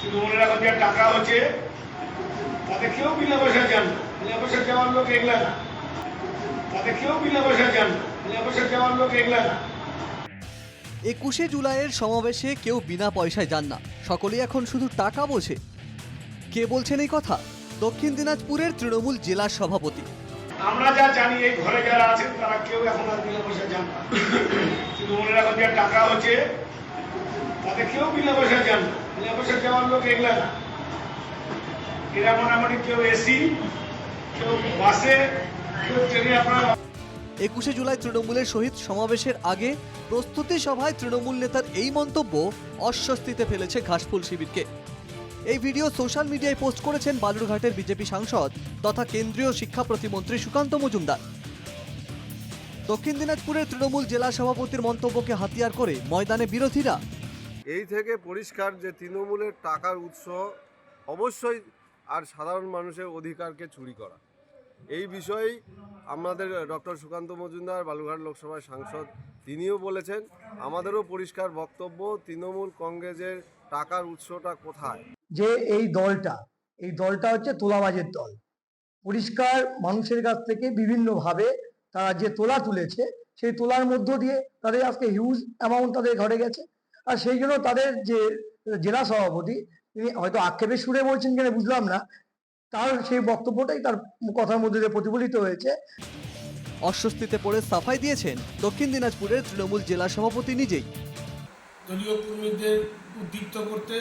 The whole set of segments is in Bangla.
তৃণমূলের এখন যে টাকা হচ্ছে তাতে কেউ বিনা পয়সা যান বিনা পয়সা যাওয়ার লোক এগলা না। তাতে কেউ বিনা পয়সা যান বিনা পয়সা যাওয়ার লোক এগলা না। একুশে জুলাইয়ের সমাবেশে কেউ বিনা পয়সায় যান না। সকলেই এখন শুধু টাকা বোঝে। কে বলছেন এই কথা? দক্ষিণ দিনাজপুরের তৃণমূল জেলা সভাপতি। আমরা যা জানি এই ঘরে যারা আছেন তারা কেউ এখন আর বিনা পয়সা যান না। তৃণমূলের এখন যে টাকা হচ্ছে তাতে কেউ বিনা পয়সা যান না। যাওয়ার লোক না। এরা মোটামুটি কেউ এসি কেউ বাসে, কেউ ট্রেনে একুশে জুলাই তৃণমূলের সহিত সমাবেশের আগে প্রস্তুতি সভায় তৃণমূল নেতার এই মন্তব্য অস্বস্তিতে ফেলেছে ঘাসফুল শিবিরকে। এই ভিডিও সোশ্যাল মিডিয়ায় পোস্ট করেছেন বালুরঘাটের বিজেপি সাংসদ তথা কেন্দ্রীয় শিক্ষা প্রতিমন্ত্রী সুকান্ত মজুমদার। দক্ষিণ দিনাজপুরের তৃণমূল জেলা সভাপতির মন্তব্যকে হাতিয়ার করে ময়দানে বিরোধীরা এই থেকে পরিষ্কার যে তৃণমূলের টাকার উৎস, অবশ্যই আর সাধারণ মানুষের অধিকারকে চুরি করা। এই বিষয়েই আমাদের ডক্টর সুকান্ত মজুমদার বালুঘাট লোকসভার সাংসদ, তিনিও বলেছেন, আমাদেরও পরিষ্কার বক্তব্য, তৃণমূল কংগ্রেসের টাকার উৎসটা কোথায়? যে এই দলটা এই দলটা হচ্ছে তোলাবাজের দল। পরিষ্কার মানুষের কাছ থেকে বিভিন্নভাবে তারা যে তোলা তুলেছে, সেই তোলার মধ্য দিয়ে তাদের আজকে হিউজ অ্যামাউন্ট তাদের ঘরে গেছে। আর সেই জন্য তাদের যে জেলা সভাপতি তিনি হয়তো আক্ষেপের সুরে বলছেন কিনা বুঝলাম না। তার সেই বক্তব্যটাই তার কথার মধ্যে দিয়ে প্রতিফলিত হয়েছে। অস্বস্তিতে পড়ে সাফাই দিয়েছেন দক্ষিণ দিনাজপুরের তৃণমূল জেলা সভাপতি নিজেই। দলীয় কর্মীদের উদ্দীপ্ত করতে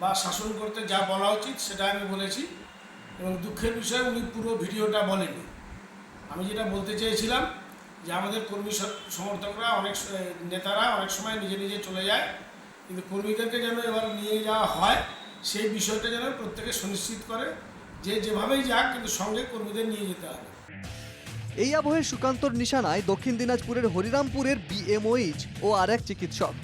বা শাসন করতে যা বলা উচিত সেটা আমি বলেছি এবং দুঃখের বিষয়ে উনি পুরো ভিডিওটা বলেনি আমি যেটা বলতে চেয়েছিলাম যে আমাদের কর্মী সমর্থকরা অনেক নেতারা অনেক সময় নিজে নিজে চলে যায়। কিন্তু কর্মীদেরকে যেন এবার নিয়ে যাওয়া হয়, সেই বিষয়টা যেন প্রত্যেকে সুনিশ্চিত করে যে যেভাবেই যাক, কিন্তু সঙ্গে কর্মীদের নিয়ে যেতে হবে। এই আবহে সুকান্তর নিশানায় দক্ষিণ দিনাজপুরের হরিরামপুরের বিএমওইচ ও আর এক চিকিৎসক।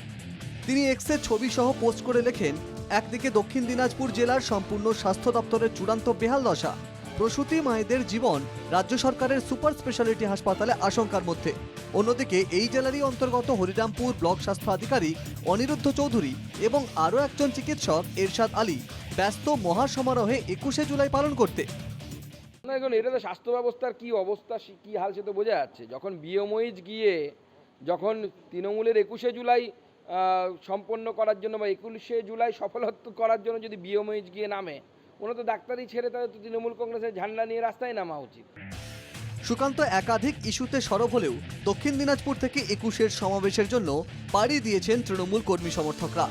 তিনি এক্সের ছবি সহ পোস্ট করে লেখেন, একদিকে দক্ষিণ দিনাজপুর জেলার সম্পূর্ণ স্বাস্থ্য দপ্তরের চূড়ান্ত বেহাল দশা প্রসূতি মায়েদের জীবন রাজ্য সরকারের সুপার স্পেশালিটি হাসপাতালে আশঙ্কার মধ্যে। অন্যদিকে এই জেলারই অন্তর্গত হরিরামপুর ব্লক স্বাস্থ্য আধিকারিক অনিরুদ্ধ চৌধুরী এবং আরও একজন চিকিৎসক এরশাদ আলী ব্যস্ত মহাসমারোহে একুশে জুলাই পালন করতে। না দেখুন এটা তো স্বাস্থ্য ব্যবস্থার কি অবস্থা কি হাল সে তো বোঝা যাচ্ছে। যখন বিএমওইজ গিয়ে যখন তৃণমূলের একুশে জুলাই সম্পন্ন করার জন্য বা একুশে জুলাই সফলত্ব করার জন্য যদি বিএমওইজ গিয়ে নামে ওরা তো ডাক্তারই ছেড়ে তাদের তো তৃণমূল কংগ্রেসের ঝান্ডা নিয়ে রাস্তায় নামা উচিত। সুকান্ত একাধিক ইস্যুতে সরব হলেও দক্ষিণ দিনাজপুর থেকে একুশের সমাবেশের জন্য পাড়ি দিয়েছেন তৃণমূল কর্মী সমর্থকরা।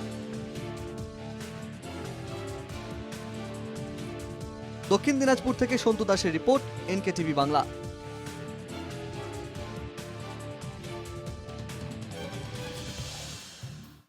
দক্ষিণ দিনাজপুর থেকে সন্তু দাসের রিপোর্ট এনকে টিভি বাংলা।